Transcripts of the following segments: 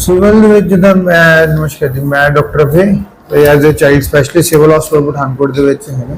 Civil ਦੇ ਵਿੱਚ ਜਿੱਦਾਂ ਮੈਂ ਨਮਸਕਾਰ ਜੀ ਮੈਂ doctor Abhay as a child specialist civil ਹਸਪਤਾਲ ਪਠਾਨਕੋਟ ਦੇ ਵਿੱਚ ਹੈਗਾ।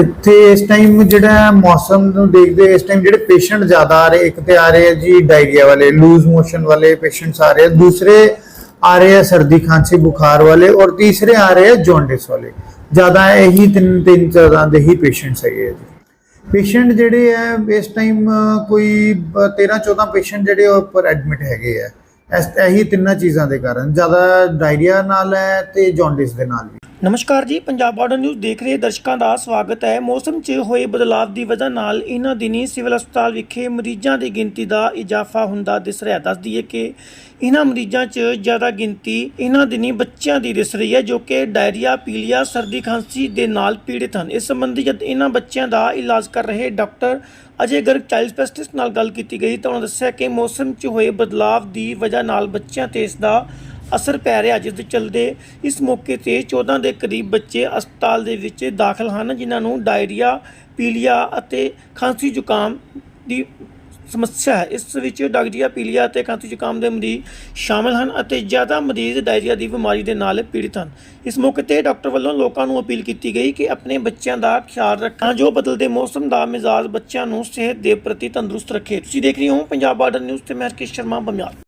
ਇੱਥੇ ਇਸ ਟਾਈਮ ਜਿਹੜਾ ਮੌਸਮ ਨੂੰ ਦੇਖਦੇ, ਇਸ ਟਾਈਮ ਜਿਹੜੇ ਪੇਸ਼ੈਂਟ ਜ਼ਿਆਦਾ ਆ ਰਹੇ, ਇੱਕ ਤੇ ਆ ਰਹੇ ਆ ਜੀ ਡਾਇਰੀਆ ਵਾਲੇ ਲੂਜ਼ ਮੋਸ਼ਨ ਵਾਲੇ ਪੇਸ਼ੈਂਟਸ ਆ ਰਹੇ ਆ, ਦੂਸਰੇ ਆ ਰਹੇ ਆ ਸਰਦੀ ਖਾਂਸੀ, ਬੁਖਾਰ ਵਾਲੇ, ਔਰ ਤੀਸਰੇ ਆ ਰਹੇ ਆ ਜੌਂਡਿਸ ਵਾਲੇ। ਜ਼ਿਆਦਾ ਇਹੀ ਤਿੰਨ ਤਿੰਨ ਤਰ੍ਹਾਂ ਦੇ ਹੀ ਪੇਸ਼ੈਂਟਸ ਹੈਗੇ ਆ ਜੀ। ਪੇਸ਼ੈਂਟ ਜਿਹੜੇ ਆ, ਇਸ ਟਾਈਮ ਕੋਈ 13 14 ਪੇਸ਼ੈਂਟ ਜਿਹੜੇ ਉੱਪਰ ਐਡਮਿਟ ਹੈਗੇ ਆ। ਇਸ ਇਹੀ ਤਿੰਨਾਂ ਚੀਜ਼ਾਂ ਦੇ ਕਾਰਨ। ਜ਼ਿਆਦਾ ਡਾਇਰੀਆ ਨਾਲ ਹੈ ਤੇ ਜੌਂਡਿਸ ਦੇ ਨਾਲ ਵੀ। ਨਮਸਕਾਰ ਜੀ, ਪੰਜਾਬ ਬਾਰਡਰ ਨਿਊਜ਼ ਦੇਖ ਰਹੇ ਦਰਸ਼ਕਾਂ ਦਾ ਸਵਾਗਤ ਹੈ। ਮੌਸਮ 'ਚ ਹੋਏ ਬਦਲਾਅ ਦੀ ਵਜ੍ਹਾ ਨਾਲ ਇਹਨਾਂ ਦਿਨੀ ਸਿਵਲ ਹਸਪਤਾਲ ਵਿਖੇ ਮਰੀਜ਼ਾਂ ਦੀ ਗਿਣਤੀ ਦਾ ਇਜ਼ਾਫਾ ਹੁੰਦਾ ਦਿਸ ਰਿਹਾ। ਦੱਸ ਦਈਏ ਕਿ ਇਹਨਾਂ ਮਰੀਜ਼ਾਂ 'ਚ ਜ਼ਿਆਦਾ ਗਿਣਤੀ ਇਹਨਾਂ ਦਿਨੀ ਬੱਚਿਆਂ ਦੀ ਦਿਸ ਰਹੀ ਹੈ, ਜੋ ਕਿ ਡਾਇਰੀਆ, ਪੀਲੀਆ, ਸਰਦੀ, ਖਾਂਸੀ ਦੇ ਨਾਲ ਪੀੜਿਤ ਹਨ। ਇਸ ਸੰਬੰਧੀ ਜਦ ਇਹਨਾਂ ਬੱਚਿਆਂ ਦਾ ਇਲਾਜ ਕਰ ਰਹੇ doctor Ajay Garg child specialist ਨਾਲ ਗੱਲ ਕੀਤੀ ਗਈ ਤਾਂ ਉਹਨਾਂ ਦੱਸਿਆ ਕਿ ਮੌਸਮ 'ਚ ਹੋਏ ਬਦਲਾਅ ਦੀ ਵਜ੍ਹਾ ਨਾਲ ਬੱਚਿਆਂ ਤੇ ਇਸ ਦਾ ਅਸਰ ਪੈ ਰਿਹਾ ਜਿਸ ਦੇ ਚਲਦੇ ਇਸ ਮੌਕੇ ਤੇ 14 ਦੇ ਕਰੀਬ ਬੱਚੇ ਹਸਪਤਾਲ ਦੇ ਵਿੱਚ ਦਾਖਲ ਹਨ, ਜਿਨ੍ਹਾਂ ਨੂੰ ਡਾਇਰੀਆ, ਪੀਲੀਆ ਅਤੇ ਖਾਂਸੀ ਜ਼ੁਕਾਮ ਦੀ ਸਮੱਸਿਆ ਹੈ। ਇਸ ਵਿੱਚ ਡਾਇਰੀਆ ਪੀਲੀਆ ਅਤੇ ਖਾਂਸੀ ਜ਼ੁਕਾਮ ਦੇ ਮਰੀਜ਼ ਸ਼ਾਮਲ ਹਨ ਅਤੇ ਜ਼ਿਆਦਾ ਮਰੀਜ਼ ਡਾਇਰੀਆ ਦੀ ਬਿਮਾਰੀ ਦੇ ਨਾਲ ਪੀੜਿਤ ਹਨ। ਇਸ ਮੌਕੇ ਤੇ ਡਾਕਟਰ ਵੱਲੋਂ ਲੋਕਾਂ ਨੂੰ ਅਪੀਲ ਕੀਤੀ ਗਈ ਕਿ ਆਪਣੇ ਬੱਚਿਆਂ ਦਾ ਖਿਆਲ ਰੱਖਾਂ ਜੋ ਬਦਲਦੇ ਮੌਸਮ ਦਾ ਮਿਜ਼ਾਜ ਬੱਚਿਆਂ ਨੂੰ ਸਿਹਤ ਦੇ ਪ੍ਰਤੀ ਤੰਦਰੁਸਤ ਰੱਖੇ। ਤੁਸੀਂ ਦੇਖ ਰਹੇ ਹੋ ਪੰਜਾਬ ਬਾਰਡਰ ਨਿਊਜ਼ ਤੇ ਮੈਂ ਹਰਕੇਸ਼ ਸ਼ਰਮਾ, ਬਮਿਆਲ।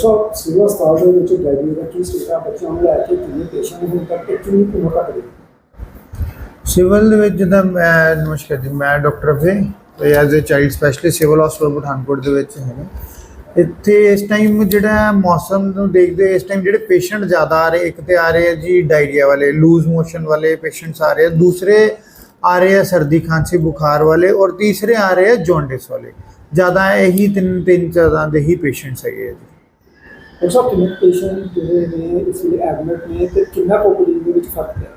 ਸਾਹਿਬ ਸਿਵਲ ਹਸਪਤਾਲ ਦੇ ਵਿੱਚ ਡਾਇਰੀ ਦਾ ਕੀ ਸਟੇਟਾ ਬੱਚਿਆਂ ਨੂੰ ਲੈ ਕੇ ਕਿੰਨੇ ਪੇਸ਼ੈਂਟ ਹੁਣ ਤੱਕ ਕਿੰਨੀ ਕੁ ਉਮਰ ਤੱਕ ਸਿਵਲ ਦੇ ਵਿੱਚ ਜਿੱਦਾਂ ਮੈਂ, ਨਮਸਕਾਰ ਜੀ, ਮੈਂ ਡਾਕਟਰ ਅਭੇ ਤੇ as a child specialist civil ਹਸਪਤਾਲ ਪਠਾਨਕੋਟ ਦੇ ਵਿੱਚ ਹੈਗਾ ਇੱਥੇ ਇਸ ਟਾਈਮ ਜਿਹੜਾ ਮੌਸਮ ਨੂੰ ਦੇਖਦੇ ਇਸ ਟਾਈਮ ਜਿਹੜੇ ਪੇਸ਼ੈਂਟ ਜ਼ਿਆਦਾ ਆ ਰਹੇ, ਇੱਕ ਤੇ ਆ ਰਹੇ ਆ ਜੀ ਡਾਇਰੀਆ ਵਾਲੇ ਲੂਜ਼ ਮੋਸ਼ਨ ਵਾਲੇ ਪੇਸ਼ੈਂਟਸ ਆ ਰਹੇ ਆ, ਦੂਸਰੇ ਆ ਰਹੇ ਆ ਸਰਦੀ ਖਾਂਸੀ, ਬੁਖਾਰ ਵਾਲੇ ਔਰ ਤੀਸਰੇ ਆ ਰਹੇ ਆ ਜੌਂਡਿਸ ਵਾਲੇ। ਜ਼ਿਆਦਾ ਇਹੀ ਤਿੰਨ ਤਿੰਨ, ਚਾਰਾਂ ਦੇ ਹੀ ਪੇਸ਼ੈਂਟਸ ਹੈਗੇ ਆ ਜੀ। ਕਿੰਨੇ ਪੇਸ਼ੈਂਟ ਜਿਹੜੇ ਨੇ ਇਸ ਵੇਲੇ ਐਡਮਿਟ ਨੇ ਤੇ ਕਿੰਨਾ ਪੋਪੂਲੇਸ਼ਨ ਦੇ ਵਿੱਚ ਫ਼ਰਕ ਹੈ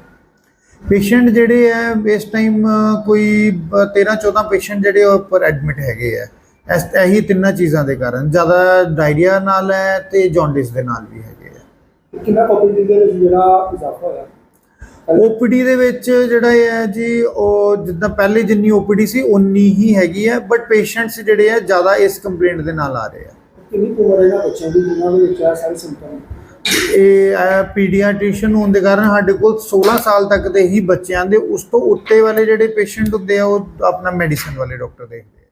ਪੇਸ਼ੈਂਟ ਜਿਹੜੇ ਆ ਇਸ ਟਾਈਮ ਕੋਈ 13 14 ਪੇਸ਼ੈਂਟ ਜਿਹੜੇ ਉੱਪਰ ਐਡਮਿਟ ਹੈਗੇ ਆ। ਇਸ ਇਹੀ ਤਿੰਨਾਂ ਚੀਜ਼ਾਂ ਦੇ ਕਾਰਨ। ਜ਼ਿਆਦਾ ਡਾਇਰੀਆ ਨਾਲ ਹੈ ਤੇ ਜੌਂਡਿਸ ਦੇ ਨਾਲ ਵੀ ਹੈਗੇ ਆ। ਕਿੰਨਾ ਪੋਪੂਲੇਸ਼ਨ ਦੇ ਵਿੱਚ ਜਿਹੜਾ ਇਜ਼ਾਫਾ ਹੋਇਆ? ਓਪੀਡੀ ਦੇ ਵਿੱਚ ਜਿਹੜਾ ਹੈ ਜੀ ਉਹ ਜਿੱਦਾਂ ਪਹਿਲੇ ਜਿੰਨੀ ਓਪੀਡੀ ਸੀ ਉਨੀ ਹੀ ਹੈਗੀ ਹੈ ਬਟ ਪੇਸ਼ੈਂਟਸ ਜਿਹੜੇ ਆ ਜ਼ਿਆਦਾ ਇਸ ਕੰਪਲੇਂਟ ਦੇ ਨਾਲ ਆ ਰਹੇ ਆ। ਕਿੰਨੀ ਕੁ ਉਮਰ ਇਹਨਾਂ ਬੱਚਿਆਂ ਦੀ, ਜਿਨ੍ਹਾਂ ਦੇ ਵਿੱਚ ਇਹ ਸਾਰੇ ਸਿੰਪਟਮ ਇਹ ਪੀਡੀਆਟ੍ਰੀਸ਼ੀਅਨ ਹੋਣ ਦੇ ਕਾਰਨ ਸਾਡੇ ਕੋਲ 16 ਸਾਲ ਤੱਕ ਦੇ ਹੀ ਬੱਚਿਆਂ ਦੇ, ਉਸ ਤੋਂ ਉੱਤੇ ਵਾਲੇ ਜਿਹੜੇ ਪੇਸ਼ੈਂਟ ਹੁੰਦੇ ਆ, ਉਹ ਆਪਣਾ ਮੈਡੀਸਨ ਵਾਲੇ ਡਾਕਟਰ ਦੇਖਦੇ